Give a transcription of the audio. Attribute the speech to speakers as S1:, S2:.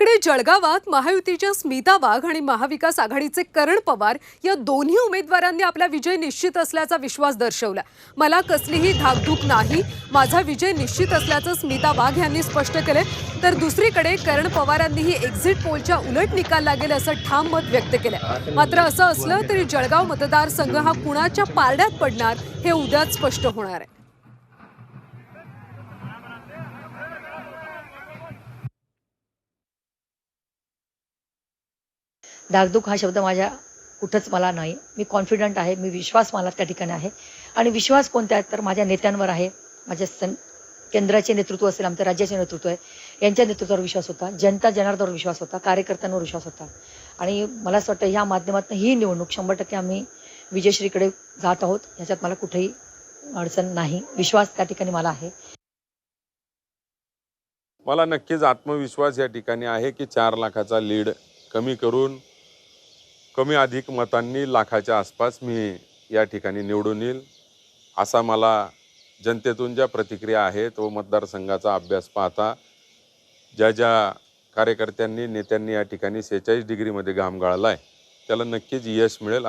S1: इकडे जळगावात महायुतीच्या स्मिता वाघ आणि महाविकास आघाडीचे करण पवार या दोन्ही उमेदवारांनी आपला विजय निश्चित असल्याचा विश्वास दर्शवला. मला कसलीही धाकधूक नाही. माझा विजय निश्चित असल्याचं स्मिता वाघ यांनी स्पष्ट केले तर दुसरीकडे करण पवारांनीही एक्झिट पोलच्या उलट निकाल लागेल असं ठाम मत व्यक्त केलं मात्र असं असलं तरी जळगाव मतदारसंघ हा कुणाच्या पारड्यात पडणार हे उद्याच स्पष्ट होणार आहे.
S2: धाकधूक हा शब्द माझ्या कुठंच मला नाही. मी कॉन्फिडंट आहे मी विश्वास मला त्या ठिकाणी आहे. आणि विश्वास कोणत्या आहेत तर माझ्या नेत्यांवर आहे. माझ्या सं केंद्राचे नेतृत्व असेल आमच्या राज्याचे नेतृत्व आहे. यांच्या नेतृत्वावर विश्वास होता. जनता जनार्दनावर विश्वास होता. कार्यकर्त्यांवर विश्वास होता. आणि मला असं वाटतं ह्या माध्यमातून ही निवडणूक शंभर टक्के आम्ही विजयश्रीकडे जात आहोत. ह्याच्यात मला कुठेही अडचण नाही. विश्वास त्या ठिकाणी मला आहे.
S3: मला नक्कीच आत्मविश्वास या ठिकाणी आहे की चार लाखाचा लीड कमी करून कमी अधिक मतांनी लाखाच्या आसपास मी या ठिकाणी निवडून येईल असा मला जनतेतून ज्या प्रतिक्रिया आहेत व मतदारसंघाचा अभ्यास पाहता ज्या ज्या कार्यकर्त्यांनी नेत्यांनी या ठिकाणी सेहेचाळीस डिग्रीमध्ये घाम गाळला आहे त्याला नक्कीच यश मिळेल.